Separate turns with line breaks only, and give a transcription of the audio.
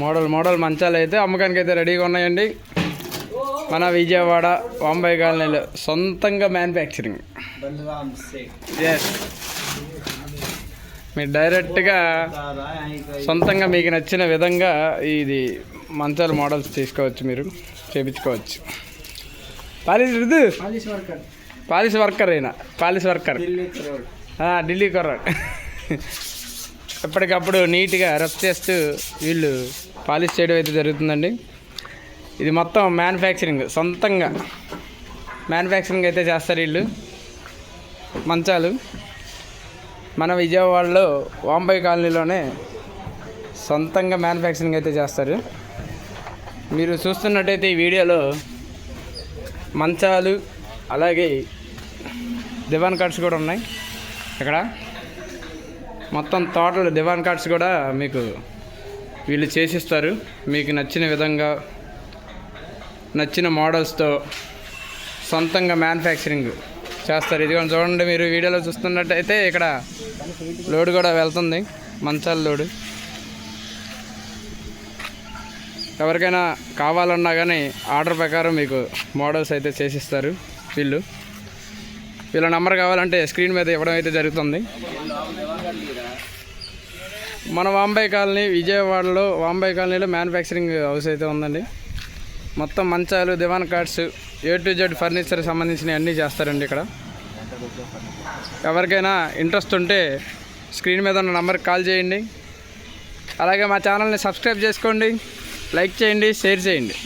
Model model మంచాలు అయితే అమ్మకానికి అయితే రెడీగా ఉన్నాయండి. మన విజయవాడ బాంబే కాలనీలో సొంతంగా మ్యానుఫ్యాక్చరింగ్ మీరు డైరెక్ట్గా సొంతంగా మీకు నచ్చిన విధంగా ఇది మంచాలు మోడల్స్ తీసుకోవచ్చు మీరు చేపించుకోవచ్చు. పాలిస్ రుదు పాలిష్ వర్కర్ అయినా. పాలిష్ వర్కర్ ఢిల్లీ కొర్రాడు. ఎప్పటికప్పుడు నీట్గా రఫ్ చేస్తూ వీళ్ళు పాలిష్ చేయడం అయితే జరుగుతుందండి. ఇది మొత్తం మ్యానుఫ్యాక్చరింగ్ సొంతంగా. మ్యానుఫ్యాక్చరింగ్ అయితే చేస్తారు వీళ్ళు. మంచాలు. మన విజయవాడలో వాంబై కాలనీలోనే సొంతంగా మ్యానుఫ్యాక్చరింగ్ అయితే చేస్తారు. మీరు చూస్తున్నట్టయితే ఈ వీడియోలో మంచాలు అలాగే దివాన్ కార్డ్స్ కూడా ఉన్నాయి. ఇక్కడ మొత్తం తోటలు దివాన్ కార్డ్స్ కూడా మీకు వీళ్ళు చేసిస్తారు. మీకు నచ్చిన విధంగా నచ్చిన మోడల్స్తో సొంతంగా మ్యానుఫ్యాక్చరింగ్ చేస్తారు. ఇది చూడండి మీరు వీడియోలో చూస్తున్నట్టయితే ఇక్కడ లోడ్ కూడా వెళ్తుంది. మంచాల లోడు. ఎవరికైనా కావాలన్నా కానీ ఆర్డర్ ప్రకారం మీకు మోడల్స్ అయితే చేసిస్తారు వీళ్ళు. వీళ్ళ నెంబర్ కావాలంటే స్క్రీన్ మీద ఇవ్వడం అయితే జరుగుతుంది. మన వాంబై కాలనీ విజయవాడలో వాంబై కాలనీలో మ్యానుఫ్యాక్చరింగ్ హౌస్ అయితే ఉందండి. మొత్తం మంచాలు divan cards A to Z furniture సంబంధించినవి అన్నీ చేస్తారండి ఇక్కడ. ఎవరికైనా ఇంట్రెస్ట్ ఉంటే స్క్రీన్ మీద ఉన్న నెంబర్కి కాల్ చేయండి. అలాగే మా ఛానల్ని సబ్స్క్రైబ్ చేసుకోండి లైక్ చేయండి షేర్ చేయండి.